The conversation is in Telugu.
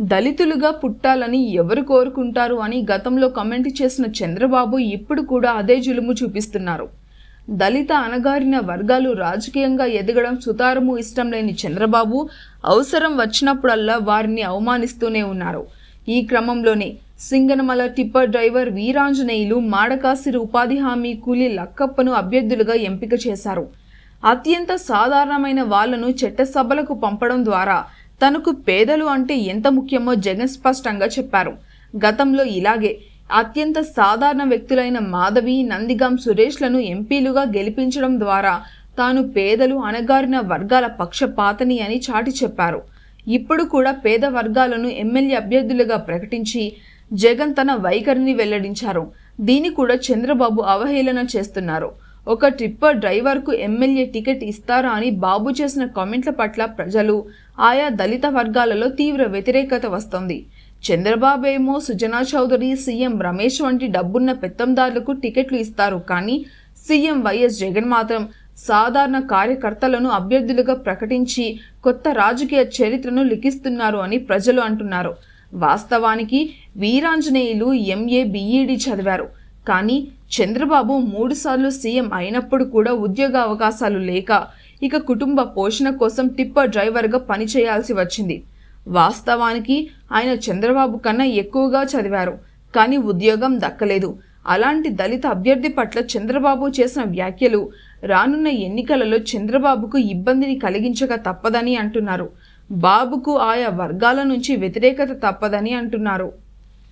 దళితులుగా పుట్టాలని ఎవరు కోరుకుంటారు అని గతంలో కమెంట్ చేసిన చంద్రబాబు ఇప్పుడు కూడా అదే జులుము చూపిస్తున్నారు. దళిత అణగారిన వర్గాలు రాజకీయంగా ఎదగడం సుతారము ఇష్టం లేని చంద్రబాబు అవసరం వచ్చినప్పుడల్లా వారిని అవమానిస్తూనే ఉన్నారు. ఈ క్రమంలోనే సింగనమల టిప్పర్ డ్రైవర్ వీరాంజనేయులు మాడకాసిరి ఉపాధి హామీ కూలీ లక్కప్పను అభ్యర్థులుగా ఎంపిక చేశారు. అత్యంత సాధారణమైన వాళ్ళను చట్టసభలకు పంపడం ద్వారా తనకు పేదలు అంటే ఎంత ముఖ్యమో జగన్ స్పష్టంగా చెప్పారు. గతంలో ఇలాగే అత్యంత సాధారణ వ్యక్తులైన మాధవి నందిగాం సురేష్లను ఎంపీలుగా గెలిపించడం ద్వారా తాను పేదలు అణగారిన వర్గాల పక్షపాతని అని చాటి చెప్పారు. ఇప్పుడు కూడా పేద వర్గాలను ఎమ్మెల్యే అభ్యర్థులుగా ప్రకటించి జగన్ తన వైఖరిని వెల్లడించారు. దీన్ని కూడా చంద్రబాబు అవహేళన చేస్తున్నారు. ఒక ట్రిప్పర్ డ్రైవర్కు ఎమ్మెల్యే టికెట్ ఇస్తారా అని బాబు చేసిన కామెంట్ల పట్ల ప్రజలు ఆయా దళిత వర్గాలలో తీవ్ర వ్యతిరేకత వస్తోంది. చంద్రబాబు ఏమో సుజనా చౌదరి సీఎం రమేష్ వంటి డబ్బున్న పెత్తందారులకు టికెట్లు ఇస్తారు కానీ సీఎం వైఎస్ జగన్ మాత్రం సాధారణ కార్యకర్తలను అభ్యర్థులుగా ప్రకటించి కొత్త రాజకీయ చరిత్రను లిఖిస్తున్నారు అని ప్రజలు అంటున్నారు. వాస్తవానికి వీరాంజనేయులు ఎంఏ బీఈడి చదివారు. కానీ చంద్రబాబు మూడుసార్లు సీఎం అయినప్పుడు కూడా ఉద్యోగ అవకాశాలు లేక ఇక కుటుంబ పోషణ కోసం టిప్పర్ డ్రైవర్గా పనిచేయాల్సి వచ్చింది. వాస్తవానికి ఆయన చంద్రబాబు కన్నా ఎక్కువగా చదివారు కానీ ఉద్యోగం దక్కలేదు. అలాంటి దళిత అభ్యర్థి పట్ల చంద్రబాబు చేసిన వ్యాఖ్యలు రానున్న ఎన్నికలలో చంద్రబాబుకు ఇబ్బందిని కలిగించక తప్పదని అంటున్నారు. బాబుకు ఆయా వర్గాల నుంచి వ్యతిరేకత తప్పదని అంటున్నారు.